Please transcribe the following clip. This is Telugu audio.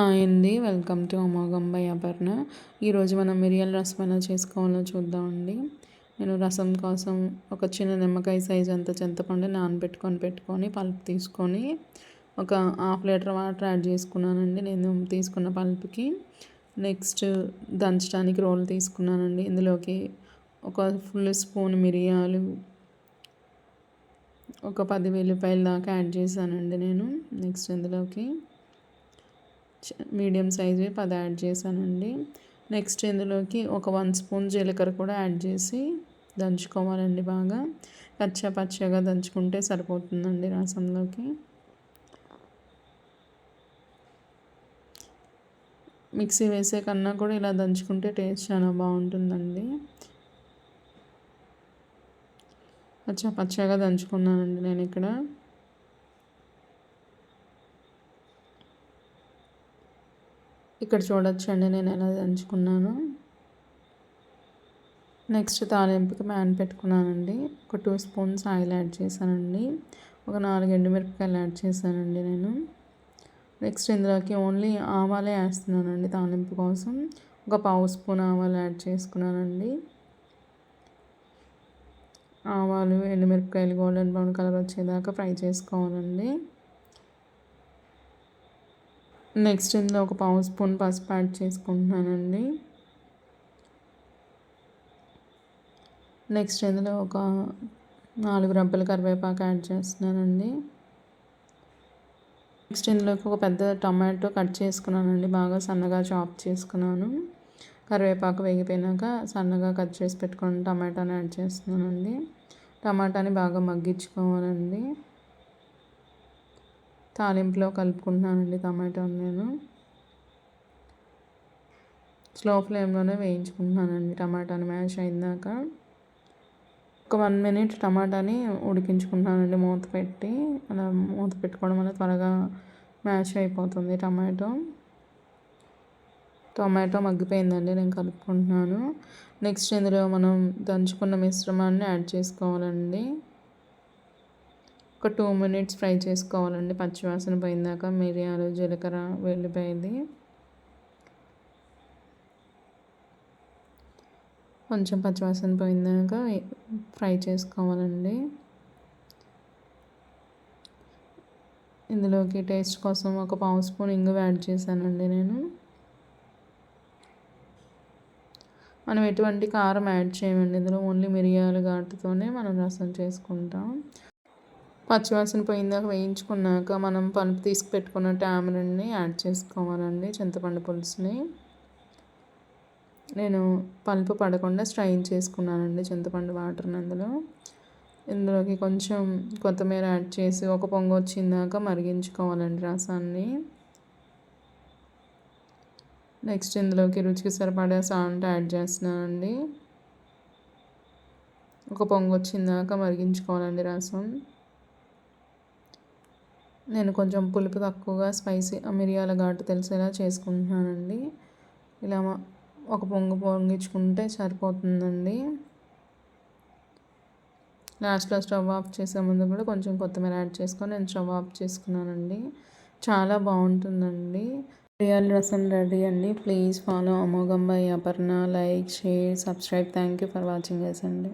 హాయ్ అండి వెల్కమ్ టు అమోఘం బై అపర్ణ ఈరోజు మనం మిరియాల రసం ఎలా చేసుకోవాలో చూద్దామండి. నేను రసం కోసం ఒక చిన్న నిమ్మకాయ సైజ్ అంత చింతపండు నానబెట్టుకొని పెట్టుకొని పల్ప్ తీసుకొని ఒక హాఫ్ లీటర్ వాటర్ యాడ్ చేసుకున్నానండి నేను తీసుకున్న పల్ప్కి. నెక్స్ట్ దంచడానికి రోల్ తీసుకున్నానండి. ఇందులోకి ఒక ఫుల్ స్పూన్ మిరియాలు ఒక పది వెల్లిపాయల దాకా యాడ్ చేశానండి నేను. నెక్స్ట్ ఇందులోకి మీడియం సైజువి పది యాడ్ చేశానండి. నెక్స్ట్ ఇందులోకి ఒక వన్ స్పూన్ జీలకర్ర కూడా యాడ్ చేసి దంచుకోవాలండి బాగా. పచ్చ పచ్చగా దంచుకుంటే సరిపోతుందండి రసంలోకి. మిక్సీ వేసే కన్నా కూడా ఇలా దంచుకుంటే టేస్ట్ చాలా బాగుంటుందండి. పచ్చ పచ్చగా దంచుకున్నానండి నేను ఇక్కడ ఇక్కడ చూడొచ్చండి నేను ఎలా దంచుకున్నాను. నెక్స్ట్ తాలింపుకి మ్యాన్ పెట్టుకున్నానండి. ఒక టూ స్పూన్స్ ఆయిల్ యాడ్ చేశానండి. ఒక నాలుగు ఎండుమిరపకాయలు యాడ్ చేశానండి నేను. నెక్స్ట్ ఇందులోకి ఓన్లీ ఆవాలే వేస్తున్నానండి తాలింపు కోసం. ఒక పావు స్పూన్ ఆవాలు యాడ్ చేసుకున్నానండి. ఆవాలు ఎండుమిరపకాయలు గోల్డెన్ బ్రౌన్ కలర్ వచ్చేదాకా ఫ్రై చేసుకోవాలండి. నెక్స్ట్ ఇందులో ఒక పావు స్పూన్ పసుపు యాడ్ చేసుకుంటున్నానండి. నెక్స్ట్ ఇందులో ఒక నాలుగు రబ్బల కరివేపాకు యాడ్ చేస్తున్నానండి. నెక్స్ట్ ఇందులోకి ఒక పెద్ద టమాటో కట్ చేసుకున్నానండి. బాగా సన్నగా చాప్ చేసుకున్నాను. కరివేపాకు వేగిపోయినాక సన్నగా కట్ చేసి పెట్టుకుని టమాటాని యాడ్ చేస్తున్నానండి. టమాటాని బాగా మగ్గించుకోవాలండి. తాలింపులో కలుపుకుంటున్నానండి టమాటోని నేను. స్లో ఫ్లేమ్లోనే వేయించుకుంటున్నానండి టమాటాని మ్యాష్ అయిందాక ఒక వన్ మినిట్ టమాటాని ఉడికించుకుంటున్నానండి మూత పెట్టి. అలా మూత పెట్టుకోవడం వల్ల త్వరగా మ్యాష్ అయిపోతుంది టమాటో. టొమాటో మగ్గిపోయిందండి నేను కలుపుకుంటున్నాను. నెక్స్ట్ ఇందులో మనం దంచుకున్న మిశ్రమాన్ని యాడ్ చేసుకోవాలండి. ఒక టూ మినిట్స్ ఫ్రై చేసుకోవాలండి. పచ్చివాసన పోయిందాక మిరియాలు జీలకర్ర వెళ్ళిపోయింది కొంచెం పచ్చివాసన పోయిందాక ఫ్రై చేసుకోవాలండి. ఇందులోకి టేస్ట్ కోసం ఒక పావు స్పూన్ ఇంగు యాడ్ చేశానండి నేను. మనం ఎటువంటి కారం యాడ్ చేయమండి. ఇందులో ఓన్లీ మిరియాలు ఘాటుతోనే మనం రసం చేసుకుంటాం. పచ్చివాసన పోయిందాక వేయించుకున్నాక మనం పలుపు తీసి పెట్టుకున్న టామరిన్ని యాడ్ చేసుకోవాలండి చింతపండు పులుసుని. నేను పలుపు పడకుండా స్ట్రైన్ చేసుకున్నానండి చింతపండు వాటర్ని అందులో. ఇందులోకి కొంచెం కొత్తిమీర యాడ్ చేసి ఒక పొంగు వచ్చిందాక మరిగించుకోవాలండి రసాన్ని. నెక్స్ట్ ఇందులోకి రుచికి సరిపడే సాల్ట్ యాడ్ చేస్తున్నానండి. ఒక పొంగు వచ్చిందాక మరిగించుకోవాలండి రసం. నేను కొంచెం పులుపు తక్కువగా స్పైసీ మిరియాల ఘాటు తెలిసేలా చేసుకుంటున్నానండి. ఇలా ఒక పొంగు పొంగించుకుంటే సరిపోతుందండి. లాస్ట్లో స్టవ్ ఆఫ్ చేసే ముందు కూడా కొంచెం కొత్తిమీర యాడ్ చేసుకొని నేను స్టవ్ ఆఫ్ చేసుకున్నానండి. చాలా బాగుంటుందండి. రియల్ రసం రెడీ అండి. ప్లీజ్ ఫాలో అమోఘం by Aparna. Like share subscribe. Thank you for watching చేసండి అండి.